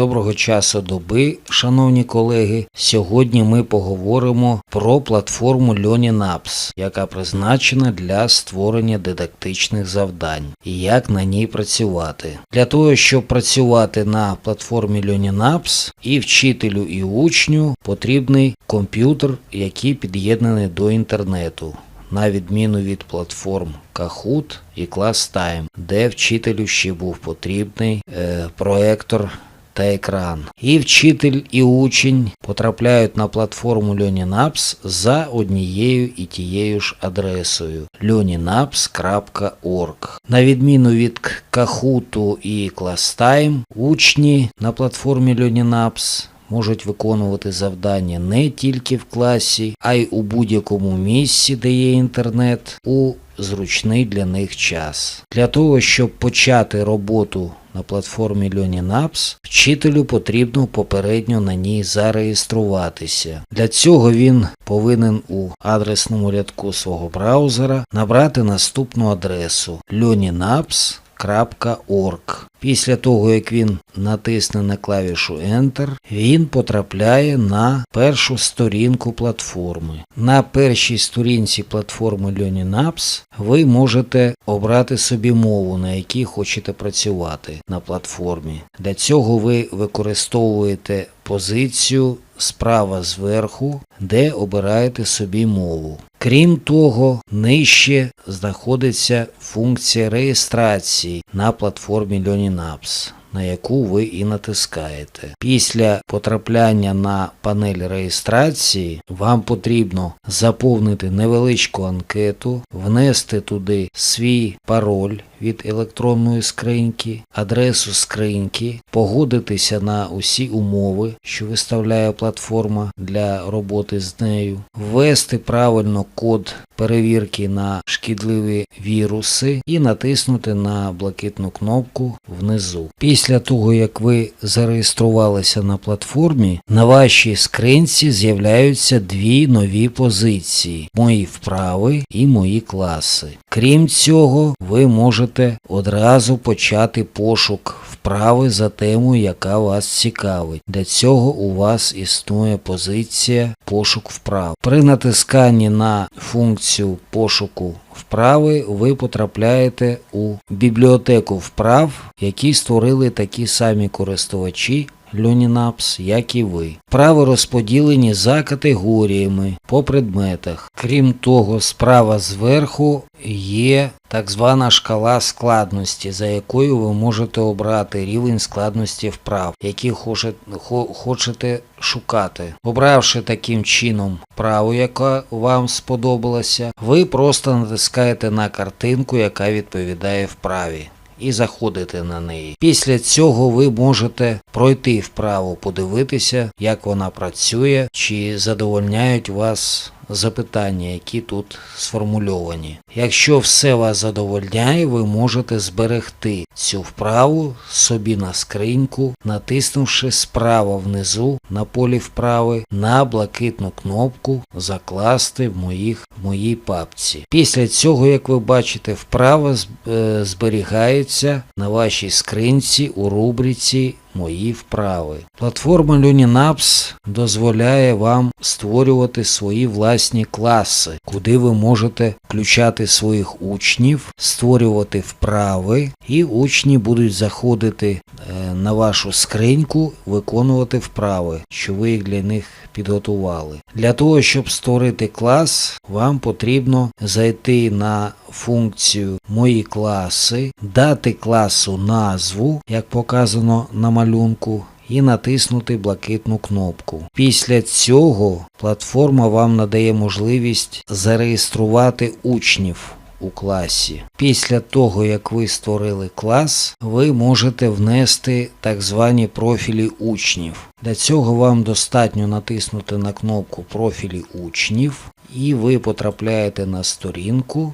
Доброго часу доби, шановні колеги. Сьогодні ми поговоримо про платформу LearningApps, яка призначена для створення дидактичних завдань і як на ній працювати. Для того, щоб працювати на платформі LearningApps, і вчителю, і учню потрібний комп'ютер, який під'єднаний до інтернету на відміну від платформ Kahoot і ClassTime, де вчителю ще був потрібний е, проектор та екран. І вчитель, і учень потрапляють на платформу LearningApps за однією і тією ж адресою learningapps.org. На відміну від Kahoot і ClassTime, учні на платформі LearningApps можуть виконувати завдання не тільки в класі, а й у будь-якому місці, де є інтернет, у зручний для них час. Для того, щоб почати роботу на платформі LearningApps, вчителю потрібно попередньо на ній зареєструватися. Для цього він повинен у адресному рядку свого браузера набрати наступну адресу learningapps.com Org. Після того, як він натисне на клавішу Enter, він потрапляє на першу сторінку платформи. На першій сторінці платформи LearningApps ви можете обрати собі мову, на якій хочете працювати на платформі. Для цього ви використовуєте позицію справа зверху, де обираєте собі мову. Крім того, нижче знаходиться функція реєстрації на платформі LearningApps на яку ви і натискаєте. Після потрапляння на панель реєстрації вам потрібно заповнити невеличку анкету, внести туди свій пароль від електронної скриньки, адресу скриньки, погодитися на усі умови, що виставляє платформа для роботи з нею, ввести правильно код перевірки на шкідливі віруси і натиснути на блакитну кнопку внизу. Після того, як ви зареєструвалися на платформі, на вашій скринці з'являються дві нові позиції: мої вправи і мої класи. Крім цього, ви можете одразу почати пошук вправи за тему, яка вас цікавить. Для цього у вас існує позиція пошук вправ. При натисканні на функцію пошуку вправи ви потрапляєте у бібліотеку вправ, які створили такі самі користувачі. LearningApps, як і ви. Вправи розподілені за категоріями по предметах. Крім того, справа зверху є так звана шкала складності, за якою ви можете обрати рівень складності вправ, які хочете шукати. Обравши таким чином вправу, яка вам сподобалася, ви просто натискаєте на картинку, яка відповідає вправі і заходите на неї. Після цього ви можете пройти вправо, подивитися, як вона працює, чи задовольняють вас запитання, які тут сформульовані. Якщо все вас задовольняє, ви можете зберегти цю вправу собі на скриньку, натиснувши справа внизу на полі вправи на блакитну кнопку Закласти в моїх, в моїй папці. Після цього, як ви бачите, вправа е, зберігається на вашій скринці у рубриці мої вправи. Платформа LearningApps дозволяє вам створювати свої власні класи, куди ви можете включати своїх учнів, створювати вправи, і учні будуть заходити е, на вашу скриньку, виконувати вправи, що ви їх для них підготували. Для того, щоб створити клас, вам потрібно зайти на функцію Мої класи, дати класу назву, як показано на малюнку, і натиснути блакитну кнопку. Після цього платформа вам надає можливість зареєструвати учнів у класі. Після того, як ви створили клас, ви можете внести так звані профілі учнів. Для цього вам достатньо натиснути на кнопку профілі учнів, і ви потрапляєте на сторінку,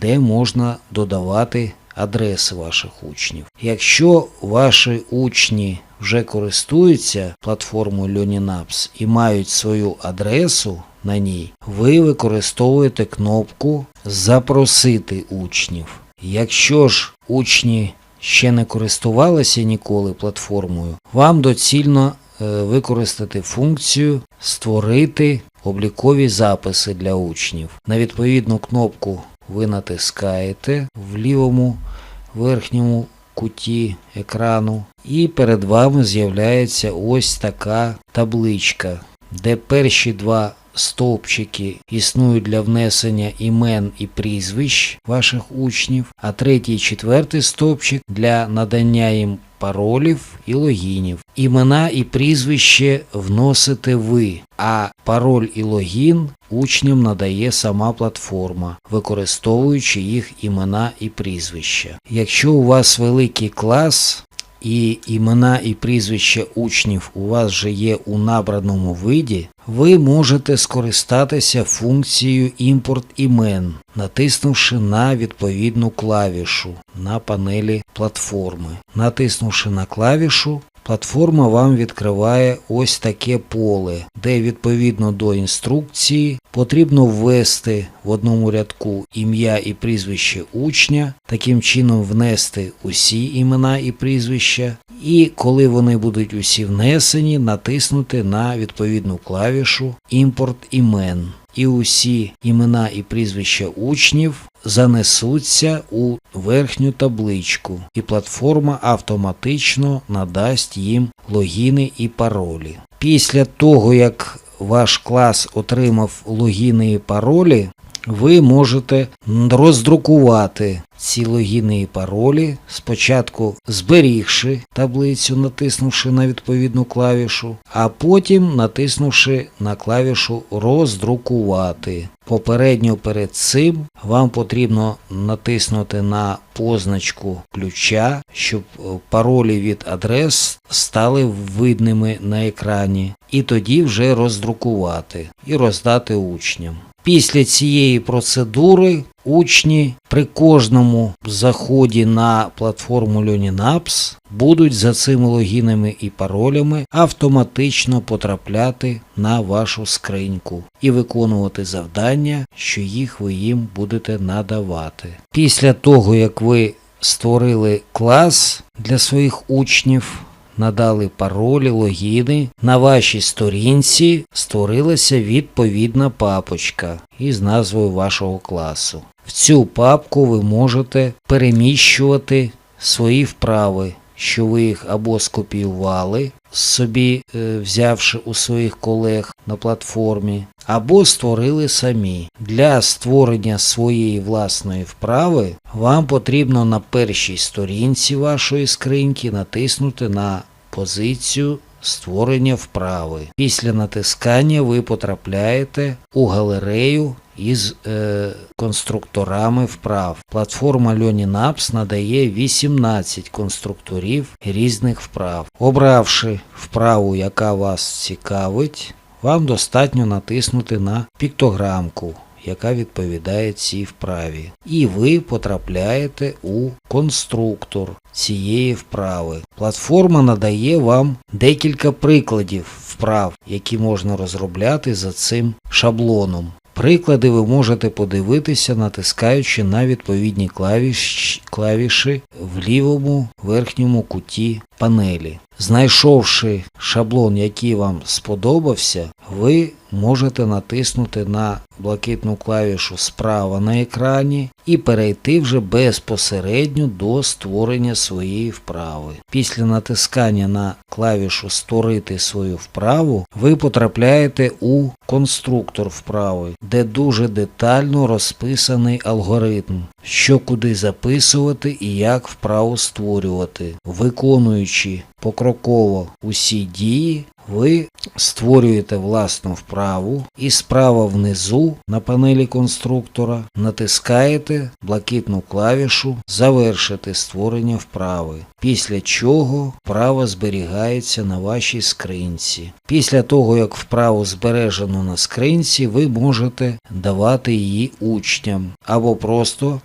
де можна додавати адреси ваших учнів. Якщо ваші учні вже користуються платформою LearningApps і мають свою адресу на ній, ви використовуєте кнопку Запросити учнів. Якщо ж учні ще не користувалися ніколи платформою, вам доцільно е, використати функцію Створити облікові записи для учнів. На відповідну кнопку ви натискаєте в лівому верхньому куті екрану, і перед вами з'являється ось така табличка, де перші два стовпчики існують для внесення імен і прізвищ ваших учнів, а третій і четвертий стовпчик для надання їм паролів і логінів. Імена і прізвище вносите ви, а пароль і логін учням надає сама платформа, використовуючи їх імена і прізвища. Якщо у вас великий клас, і імена і прізвища учнів у вас вже є у набраному виді, ви можете скористатися функцією імпорт імен, натиснувши на відповідну клавішу на панелі платформи. Натиснувши на клавішу, Платформа вам відкриває ось таке поле, де відповідно до інструкції потрібно ввести в одному рядку ім'я і прізвище учня, таким чином внести усі імена і прізвища, і коли вони будуть усі внесені, натиснути на відповідну клавішу Імпорт імен. І усі імена і прізвища учнів занесуться у верхню табличку, і платформа автоматично надасть їм логіни і паролі. Після того, як ваш клас отримав логіни і паролі, ви можете роздрукувати ці логіни і паролі, спочатку зберігши таблицю, натиснувши на відповідну клавішу, а потім натиснувши на клавішу Роздрукувати. Попередньо перед цим вам потрібно натиснути на позначку ключа, щоб паролі від адрес стали видними на екрані, і тоді вже роздрукувати і роздати учням. Після цієї процедури учні при кожному заході на платформу LearningApps будуть за цими логінами і паролями автоматично потрапляти на вашу скриньку і виконувати завдання, що їх ви їм будете надавати. Після того, як ви створили клас для своїх учнів, надали паролі, логіни, на вашій сторінці створилася відповідна папочка із назвою вашого класу. В цю папку ви можете переміщувати свої вправи, що ви їх або скопіювали, собі е, взявши у своїх колег на платформі, або створили самі. Для створення своєї власної вправи вам потрібно на першій сторінці вашої скриньки натиснути на позицію створення вправи. Після натискання ви потрапляєте у галерею із е, конструкторами вправ. Платформа LearningApps надає 18 конструкторів різних вправ. Обравши вправу, яка вас цікавить, вам достатньо натиснути на піктограмку яка відповідає цій вправі. І ви потрапляєте у конструктор цієї вправи. Платформа надає вам декілька прикладів вправ, які можна розробляти за цим шаблоном. Приклади ви можете подивитися, натискаючи на відповідні клавіші, клавіші в лівому верхньому куті панелі. Знайшовши шаблон, який вам сподобався, ви можете натиснути на блакитну клавішу справа на екрані і перейти вже безпосередньо до створення своєї вправи. Після натискання на клавішу Створити свою вправу ви потрапляєте у конструктор вправи, де дуже детально розписаний алгоритм, що куди записувати і як вправу створювати, виконуючи покроково усі дії, ви створюєте власну вправу і справа внизу на панелі конструктора натискаєте блакитну клавішу Завершити створення вправи, після чого вправа зберігається на вашій скринці. Після того, як вправу збережено на скринці, ви можете давати її учням або просто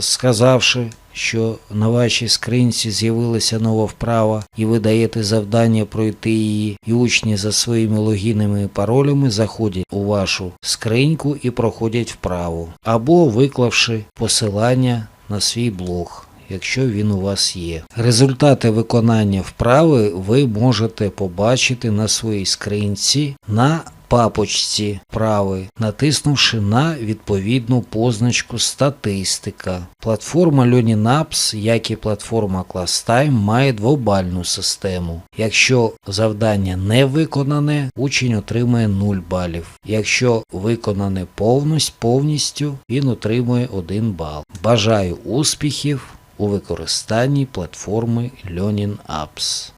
сказавши що на вашій скринці з'явилася нова вправа, і ви даєте завдання пройти її, і учні за своїми логінами і паролями заходять у вашу скриньку і проходять вправу, або виклавши посилання на свій блог якщо він у вас є. Результати виконання вправи ви можете побачити на своїй скринці на папочці вправи, натиснувши на відповідну позначку Статистика. Платформа Learning Apps, як і платформа ClassTime, має двобальну систему. Якщо завдання не виконане, учень отримує 0 балів. Якщо виконане повністю, повністю він отримує 1 бал. Бажаю успіхів у використанні платформи Learning Apps.